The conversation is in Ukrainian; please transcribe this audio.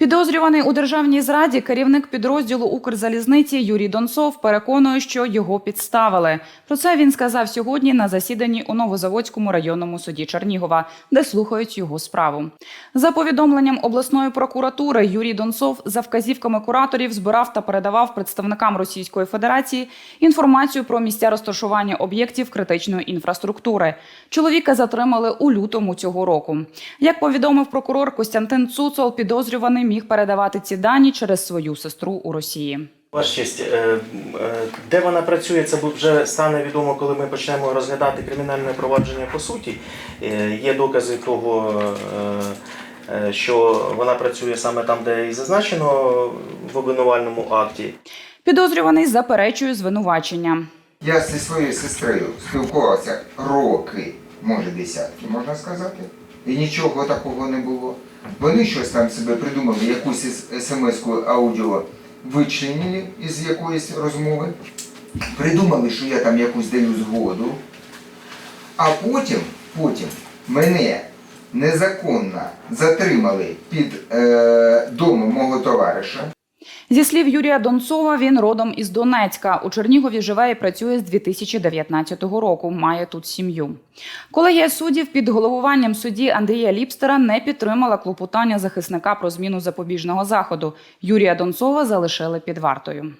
Підозрюваний у державній зраді керівник підрозділу Укрзалізниці Юрій Донцов переконує, що його підставили. Про це він сказав сьогодні на засіданні у Новозаводському районному суді Чернігова, де слухають його справу. За повідомленням обласної прокуратури, Юрій Донцов за вказівками кураторів збирав та передавав представникам Російської Федерації інформацію про місця розташування об'єктів критичної інфраструктури. Чоловіка затримали у лютому цього року. Як повідомив прокурор Костянтин Цуцол, підозрюваний міг передавати ці дані через свою сестру у Росії. Ваша честь, е, е, де вона працює, це вже стане відомо, коли ми почнемо розглядати кримінальне провадження по суті. Е, Є докази того, що вона працює саме там, де і зазначено в обвинувальному акті. Підозрюваний заперечує звинувачення. Я зі своєю сестрою спілкувався роки, може десятки, можна сказати. І нічого такого не було. Вони щось там себе придумали, якусь смс-ку аудіо вичленили із якоїсь розмови. Придумали, що я там якусь даю згоду. А потім, потім мене незаконно затримали під е, домом мого товариша. Зі слів Юрія Донцова, він родом із Донецька. У Чернігові живе і працює з 2019 року. Має тут сім'ю. Колегія суддів під головуванням судді Андрія Ліпстера не підтримала клопотання захисника про зміну запобіжного заходу. Юрія Донцова залишили під вартою.